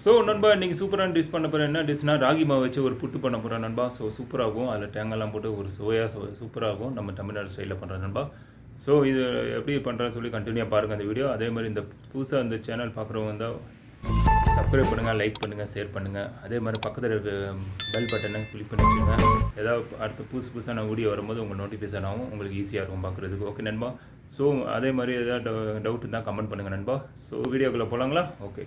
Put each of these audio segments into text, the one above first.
So நண்பா இன்றைக்கி சூப்பரான டிஷ் பண்ண போகிறேன் என்ன டிஷ்னா ராகி மாவு வச்சு ஒரு புட்டு பண்ண போகிறோம் நண்பா. ஸோ சூப்பராகும் அதில் தேங்காய்லாம் போட்டு ஒரு சுவையாக சூப்பராகும் நம்ம தமிழ்நாடு ஸ்டைலில் பண்ணுறோம் நண்பா. ஸோ இது எப்படி பண்ணுறேன்னு சொல்லி கண்டினியூ பாருங்கள் அந்த வீடியோ அதே மாதிரி இந்த புதுசாக இந்த சேனல் பார்க்குறவங்க இருந்தால் சப்ஸ்கிரைப் பண்ணுங்கள் லைக் பண்ணுங்கள் ஷேர் பண்ணுங்கள் அதே மாதிரி பக்கத்தில் இருக்க பெல் பட்டனை கிளிக் பண்ணி வச்சுருங்க ஏதாவது அடுத்த புதுசு புதுசாக நான் வீடியோ வரும்போது உங்கள் நோட்டிஃபிகேஷன் ஆகும். உங்களுக்கு ஈஸியாக இருக்கும் பார்க்குறதுக்கு ஓகே நண்பா. ஸோ அதே மாதிரி ஏதாவது டவுட் இருந்தால் கமெண்ட் பண்ணுங்கள் நண்பா. ஸோ வீடியோக்குள்ளே போகலாங்களா ஓகே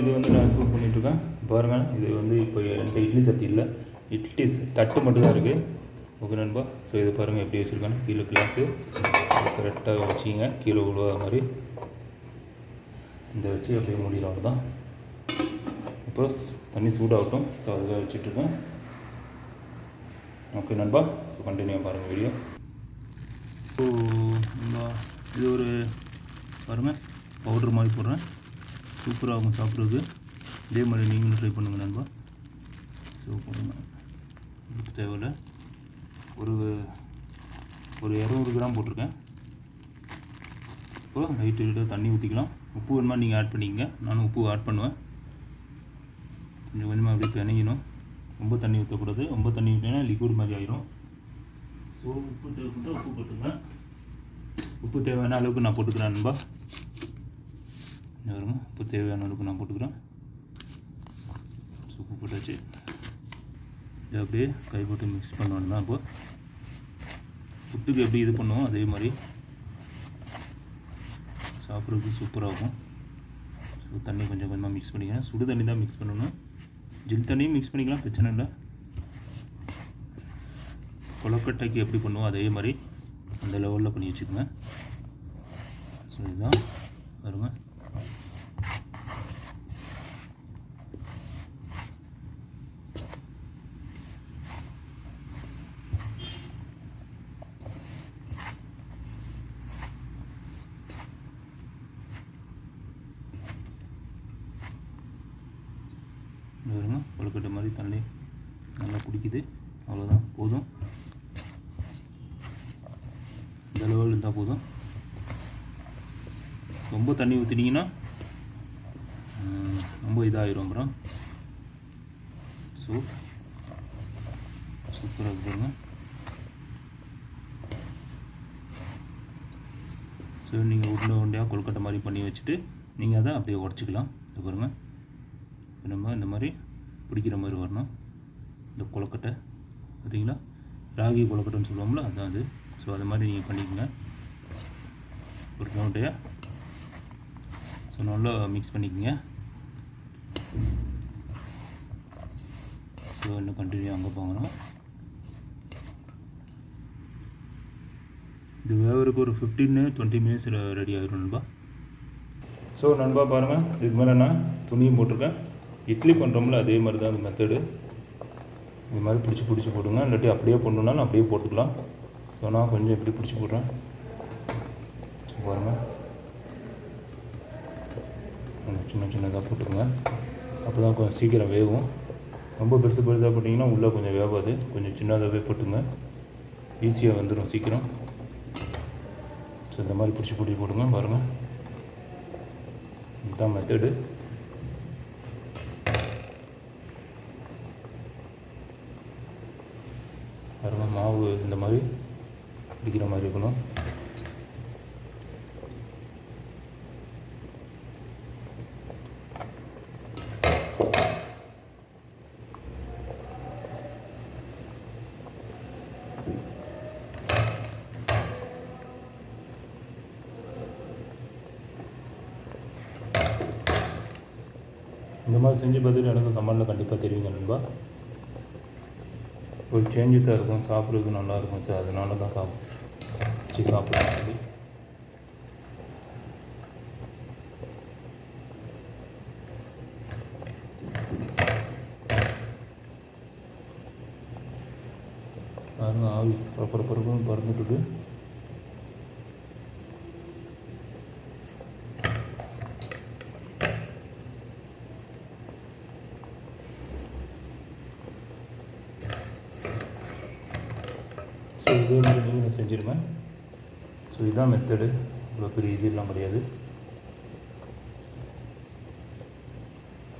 இது வந்து நான் சூப் பண்ணிகிட்ருக்கேன் பாருங்கள் இது வந்து இப்போ என்கிட்ட இட்லி சட்டி இல்லை. இட்லி தட்டு மட்டும் தான் இருக்குது ஓகே நண்பா. ஸோ இது பாருங்கள் எப்படி வச்சுருக்காங்க கீழே கிளாஸு கரெக்டாக வச்சுக்கிங்க கீழே உழுவாத மாதிரி. இந்த வச்சு அப்படியே முடியல தான் இப்போ தண்ணி சூடாகட்டும். ஸோ அதுக்காக வச்சுட்ருக்கேன் ஓகே நண்பா. ஸோ கண்டினியூ பாருங்கள் வீடியோ. இது ஒரு பாருங்கள் பவுடர் மாதிரி போடுறேன். சூப்பராக அவங்க சாப்பிட்றதுக்கு இதே மாதிரி நீங்களும் ட்ரை பண்ணுங்கள் நண்பா. ஸோ போடுங்க தேவையில்லை. ஒரு ஒரு இரநூறு கிராம் போட்டிருக்கேன். இப்போ லைட்டு லைட்டாக தண்ணி ஊற்றிக்கலாம் உப்பு வேணுமா நீங்கள் ஆட் பண்ணிக்கங்க. நானும் உப்பு ஆட் பண்ணுவேன். கொஞ்சம் கொஞ்சமாக அப்படியே பிணையணும். ரொம்ப தண்ணி ஊற்றக்கூடாது ரொம்ப தண்ணி ஊற்றினா லிக்விட் மாதிரி ஆயிரும். ஸோ உப்பு தேவைப்பட்டால் உப்பு போட்டுங்க. உப்பு தேவையான அளவுக்கு நான் போட்டுக்கிறேன் நண்பா. வருங்க உப்பு தேவையான அளவுக்கு நான் போட்டுக்கிறேன். உப்பு போட்டாச்சு. இதை அப்படியே கை போட்டு மிக்ஸ் பண்ணணும் தான் இப்போ. புட்டுக்கு எப்படி இது பண்ணுவோம் அதே மாதிரி. சாப்பிட்றதுக்கு சூப்பராக இருக்கும். ஸோ தண்ணி கொஞ்சம் கொஞ்சமாக மிக்ஸ் பண்ணிக்கிறேன். சுடு தண்ணி தான் மிக்ஸ் பண்ணணும். ஜில் தண்ணியும் மிக்ஸ் பண்ணிக்கலாம் பிரச்சனை இல்லை. கொலக்கட்டைக்கு எப்படி பண்ணுவோம் அதே மாதிரி அந்த லெவலில் பண்ணி வச்சுக்கோங்க. ஸோ இதுதான். வருங்க வருங்க கொழுக்கட்டை மாதிரி தண்ணி நல்லா குடிக்குது. அவ்வளோதான் போதும். இந்த லெவல் இருந்தால் போதும். ரொம்ப தண்ணி ஊற்றினீங்கன்னா ரொம்ப இதாகிடும் அப்புறம். ஸோ சூப்பராக போடுங்க பாருங்க. ஸோ நீங்கள் உருண்டை உருண்டையாக கொழுக்கட்டை மாதிரி பண்ணி வச்சுட்டு நீங்கள் அதை அப்படியே உடச்சிக்கலாம். இது பாருங்கள் நம்ம இந்த மாதிரி பிடிக்கிற மாதிரி வரணும். இந்த கொழுக்கட்டை பார்த்தீங்களா ராகி கொழுக்கட்டைன்னு சொல்லுவோம்ல அதான் அது. ஸோ அது மாதிரி நீங்கள் பண்ணிக்கோங்க. ஒரு ரவுண்டையாக ஸோ நல்லா மிக்ஸ் பண்ணிக்கோங்க. ஸோ இன்னும் கண்டினியூ அங்கே போகணும் இது வேவருக்கு ஒரு ஃபிஃப்டீன் டுவெண்ட்டி மினிட்ஸில் ரெடி ஆகிடும் நண்பா. ஸோ நண்பா பாருங்கள் இதுக்கு மேலே நான் துணியும் போட்டிருக்கேன். இட்லி பண்ணுறோம்ல அதே மாதிரி தான் அந்த மெத்தடு இது மாதிரி பிடிச்சி பிடிச்சி போடுங்க இல்லாட்டி அப்படியே போடணுன்னாலும் அப்படியே போட்டுக்கலாம். ஸோ நான் கொஞ்சம் இப்படி பிடிச்சி போடுறேன். ஸோ பாருங்கள் கொஞ்சம் சின்ன சின்னதாக போட்டுக்கோங்க. அப்போ தான் கொஞ்சம் சீக்கிரம் வேகும். ரொம்ப பெருசு பெருசாக போட்டிங்கன்னா உள்ளே கொஞ்சம் வேகாது. கொஞ்சம் சின்னதாகவே போட்டுங்க. ஈஸியாக வந்துடும் சீக்கிரம். ஸோ இந்த மாதிரி பிடிச்சி பிடிச்சி போடுங்க. பாருங்கள் இதுதான் மெத்தடு பாருங்க மாவு இந்த மாதிரி பிடிக்கிற மாதிரி இருக்கணும். இந்த மாதிரி செஞ்சு பார்த்துட்டு எனக்கு கமெண்டில் கண்டிப்பாக தெரியுங்க நண்பா. ஒரு சேஞ்சஸாக இருக்கும். சாப்பிட்றதுக்கு நல்லா இருக்கும் சார் அதனால தான் சாப்பிட்டு சாப்பிட்லாம். அப்படி பாருங்கள் ஆவி பரப்பர பறந்துட்டு ஸோ இதே மாதிரி நீங்களும் செஞ்சுருவேன் ஸோ இதுதான் மெத்தடு இவ்வளோ பெரிய இதெல்லாம் கிடையாது.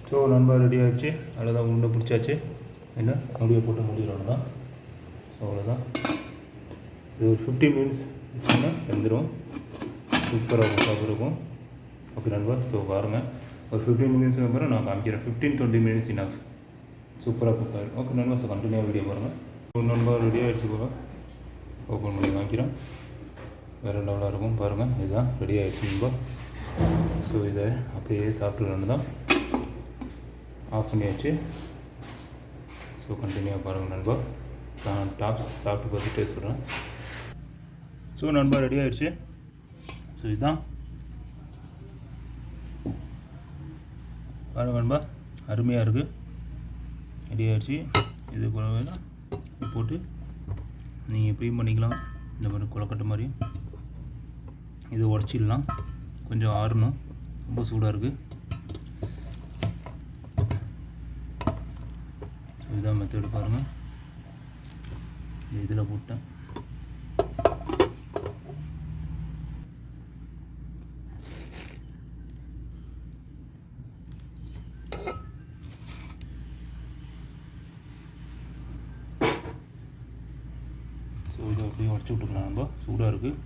ஸோ ஸோ நண்பா ரெடி ஆகிடுச்சு அவ்வளோதான் உருண்டை பிடிச்சாச்சு. என்ன? முடியை போட்டு முடிகிறோம் தான் ஸோ அவ்வளோதான் இது ஒரு ஃபிஃப்டி மினிட்ஸ் வச்சிங்கன்னா வெந்துடும் சூப்பராக சாப்பிட்ருக்கும் இருக்கும். ஓகே நண்பா. ஸோ பாருங்கள் ஒரு ஃபிஃப்டீன் மினிட்ஸ்க்கு அப்புறம் நான் காமிக்கிறேன். ஃபிஃப்டீன் டுவெண்ட்டி மினிட்ஸ் இனஃப் சூப்பராக குக் ஓகே நண்பா. ஸோ கண்டினியூவாக வீடியோ பாருங்கள் ஒரு நண்பா ரெடி ஆகிடுச்சு போக ஓப்பன் பண்ணி காமிக்கிறேன் வேறு லெவலாக இருக்கும். பாருங்கள் இதுதான். ரெடி ஆகிடுச்சு ரொம்ப. ஸோ இதை அப்படியே சாப்பிட்டுக்கணும் தான் ஆஃப் பண்ணியாச்சு. ஸோ கண்டினியூவாக பாருங்கள் நண்பா. நான் டாப்ஸ் சாப்பிட்டு பார்த்துட்டே சொல்கிறேன் ஸோ நண்பா ரெடி ஆகிடுச்சு ஸோ இதுதான். பாருங்க நண்பா. அருமையாக இருக்குது ரெடி ஆகிடுச்சு இது போல போட்டு நீங்கள் எப்பயும் பண்ணிக்கலாம். இந்த மாதிரி கொலக்கட்டை மாதிரி. இதை உடச்சிடலாம். கொஞ்சம் ஆறணும். ரொம்ப சூடாக இருக்குது இதுதான் மெத்தடு பாருங்கள் இதில் போட்டேன் ஸோ இதை விட்டுக்கலாம் நம்ம. சூடாக இருக்குது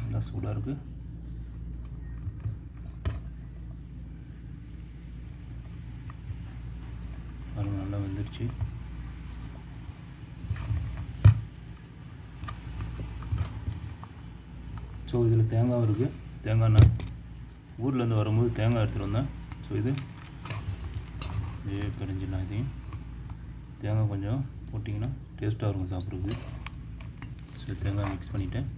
நல்லா சூடாக இருக்குது பாருங்க நல்லா வந்துருச்சு. ஸோ இதில் தேங்காய் இருக்குது தேங்காய் நான் ஊர்லேருந்து வரும்போது தேங்காய் எடுத்துகிட்டு வந்தேன். ஸோ இது இதே பிரிஞ்சிடலாம் இதையும். தேங்காய் கொஞ்சம் போட்டிங்கன்னா டேஸ்ட்டாக இருக்கும் சாப்பிட்றதுக்கு. ஸோ தேங்காய் மிக்ஸ் பண்ணிவிட்டேன்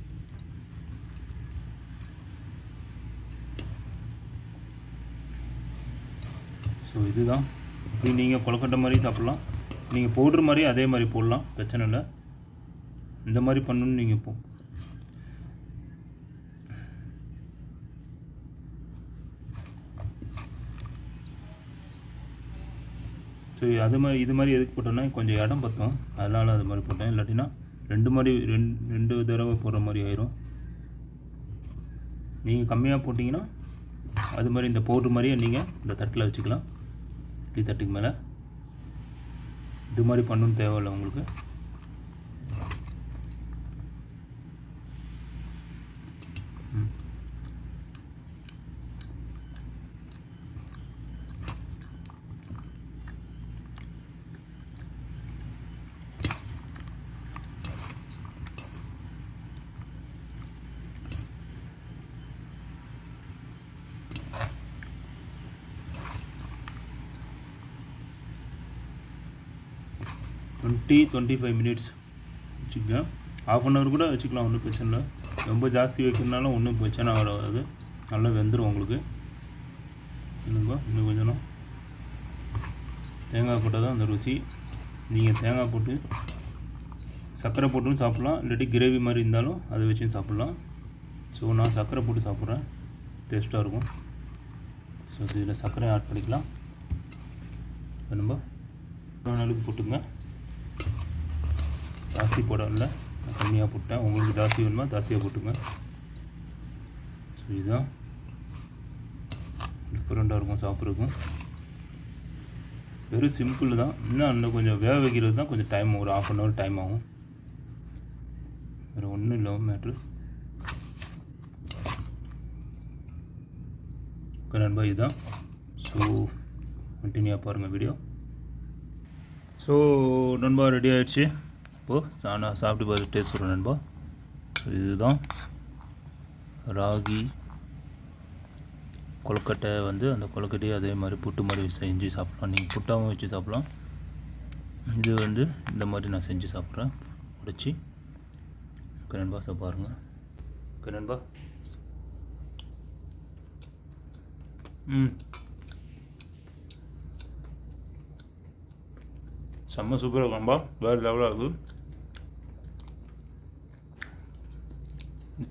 ஸோ இதுதான். இப்படி நீங்கள் கொலக்கட்டை மாதிரி சாப்பிட்லாம். நீங்கள் போடுற மாதிரி அதே மாதிரி போடலாம். பிரச்சனை இல்லை. இந்த மாதிரி பண்ணணும்னு நீங்கள் இப்போ ஸோ அது மாதிரி இது மாதிரி எதுக்கு போட்டோன்னா கொஞ்சம் இடம் பற்றும் அதனால் அது மாதிரி போட்டேன். இல்லாட்டினா ரெண்டு மாதிரி ரெண்டு ரெண்டு தடவை போடுற மாதிரி ஆயிரும். நீங்கள் கம்மியாக போட்டிங்கன்னா அது மாதிரி இந்த பவுட்ரு மாதிரியே நீங்கள் இந்த தட்டில் வச்சுக்கலாம். இட்லி தட்டுக்கு மேலே. இது மாதிரி பண்ணணும்னு தேவையில்லை உங்களுக்கு. டுவெண்ட்டி டுவெண்ட்டி ஃபைவ் மினிட்ஸ் வச்சுக்கோங்க. ஆஃப் அன் ஹவர் கூட வச்சுக்கலாம் ஒன்றும் பிரச்சனை இல்லை. ரொம்ப ஜாஸ்தி வைக்கிறதுனால ஒன்றும் பிரச்சனை வராது. நல்லா வெந்துடும் உங்களுக்கு. இன்னுங்க இன்னும் கொஞ்சம் தேங்காய் போட்டால் தான் அந்த ருசி. நீங்கள் தேங்காய் போட்டு சர்க்கரை போட்டும் சாப்பிட்லாம். இல்லாட்டி கிரேவி மாதிரி இருந்தாலும் அதை வச்சும் சாப்பிட்லாம். ஸோ நான் சர்க்கரை போட்டு சாப்பிட்றேன். டேஸ்ட்டாக இருக்கும். ஸோ இதில் சர்க்கரை ஆட் பண்ணிக்கலாம். நம்ம அளவுக்கு போட்டுங்க ஜாஸ்தி போடல. நான் கம்மியாக போட்டேன். உங்களுக்கு ஜாஸ்தி வேணுமா? ஜாஸ்தியாக போட்டுங்க. ஸோ இதுதான் டிஃப்ரெண்ட்டாக இருக்கும் சாப்பிட்றதுக்கும். வெறும் சிம்பிள் தான். இன்னும் இன்னும் கொஞ்சம் வேக வைக்கிறது தான் கொஞ்சம் டைம் ஒரு ஆஃப் அன் ஹவர் டைம் ஆகும். வேறு ஒன்றும் இல்லை மேட்ரு ஓகே நண்பா இதுதான் ஸோ கண்டினியூவாக பாருங்கள் வீடியோ ஸோ நண்பா ரெடி ஆகிடுச்சு இப்போது நான் சாப்பிட்டு பார்த்து டேஸ்ட் சொல்கிறேன் நண்பா. இதுதான் ராகி. கொழுக்கட்டை வந்து அந்த கொழுக்கட்டையை அதே மாதிரி புட்டு மாதிரி செஞ்சு சாப்பிட்லாம். நீங்கள் புட்டாகவும் வச்சு சாப்பிட்லாம். இது வந்து இந்த மாதிரி நான் செஞ்சு சாப்பிட்றேன். உடைச்சி. ஓகே நண்பா சார் பாருங்கள் ஓகே நண்பா. ம். செம்ம சூப்பராக இருக்கும்பா வேறு லெவலாக இருக்குது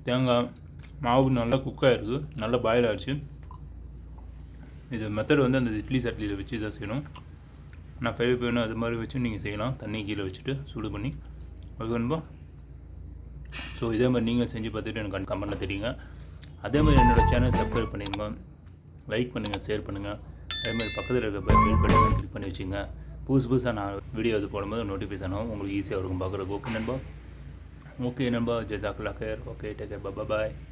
தேங்காய் மாவு நல்லா குக் ஆகிருக்கு நல்லா பாயில் ஆகிடுச்சு இது மெத்தட் வந்து அந்த இட்லி சட்லியில் வச்சு தான் செய்யணும். நான் ஃபைவ் வேணும் அது மாதிரி வச்சு நீங்கள் செய்யலாம். தண்ணி கீழே வச்சுட்டு சூடு பண்ணி. அது வேணும்பா ஸோ இதே மாதிரி நீங்கள் செஞ்சு பார்த்துட்டு எனக்கு கமெண்ட்டில் தெரியுங்க. அதே மாதிரி என்னோடய சேனல் சப்ஸ்கிரைப் பண்ணிடுங்க லைக் பண்ணுங்கள் ஷேர் பண்ணுங்கள் அதே மாதிரி பக்கத்தில் இருக்க பெல் பட்டன் கிளிக் பண்ணி வச்சுங்க புதுசு புதுசாக நான் வீடியோ இது போடும்போது நோட்டிஃபிகேஷன் ஆகும். உங்களுக்கு ஈஸியாக இருக்கும் பார்க்குற ஓகே நண்பா? Okay, number, Jazakallah Khair. Okay, take care. Bye bye.